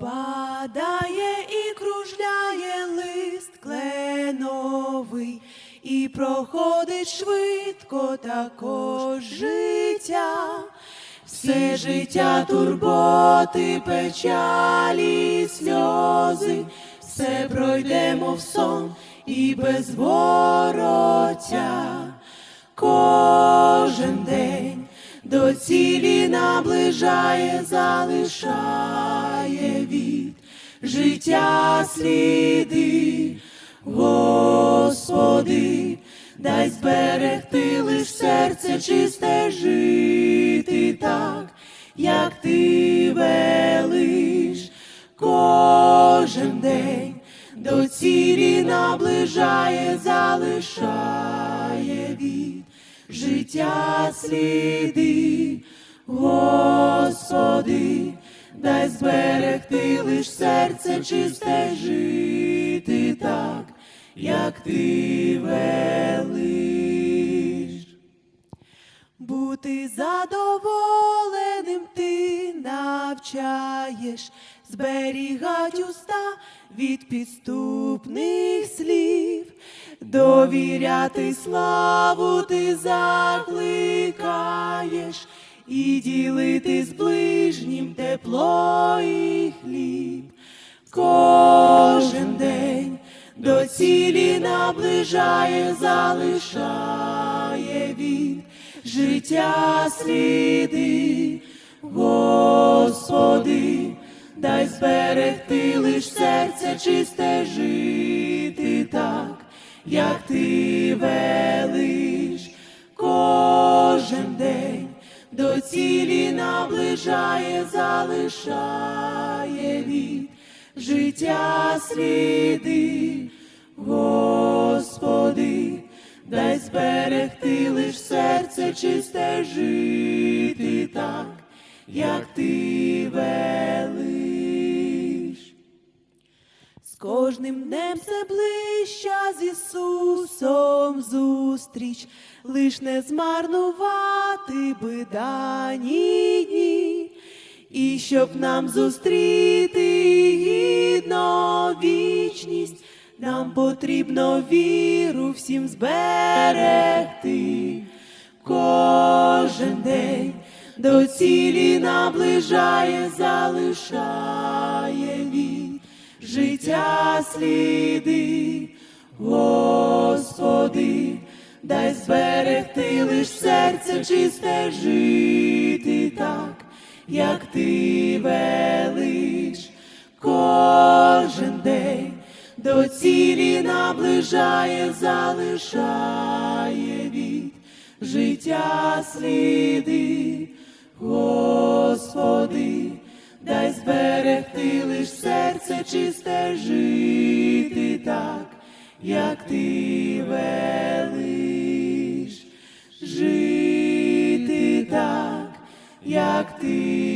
Падає і кружляє лист кленовий, і проходить швидко також життя. Все життя турботи, печалі, сльози, все пройдемо в сон і без вороття. Кожен день до цілі наближає, залишає життя сліди, Господи, дай зберегти лиш серце чисте жити так, як ти велиш, кожен день до цілі наближає, залишає від життя сліди, Господи, дай зберегти лиш серце чисте жити так, як ти велиш. Бути задоволеним ти навчаєш, зберігать уста від підступних слів, довіряти славу ти закликаєш і ділити з ближнім тепло і хліб. Кожен день до цілі наближає, залишає від життя сліди, Господи, дай зберегти лиш серце чисте жити так, як ти велиш, наближає, залишає від життя сліди, Господи, дай зберегти лиш серце чисте жити так, як ти велиш. З кожним днем все ближча з Ісусом зустріч, лиш не змарнувати би дані і щоб нам зустріти гідно вічність, нам потрібно віру всім зберегти. Кожен день до цілі наближає, залишає від життя сліди, Господи, дай зберегти лиш серце чисте жити так, як ти велиш, кожен день до цілі наближає, залишає від життя сліди, Господи, дай зберегти лиш серце чисте жити так, як ти велиш, як ти велиш.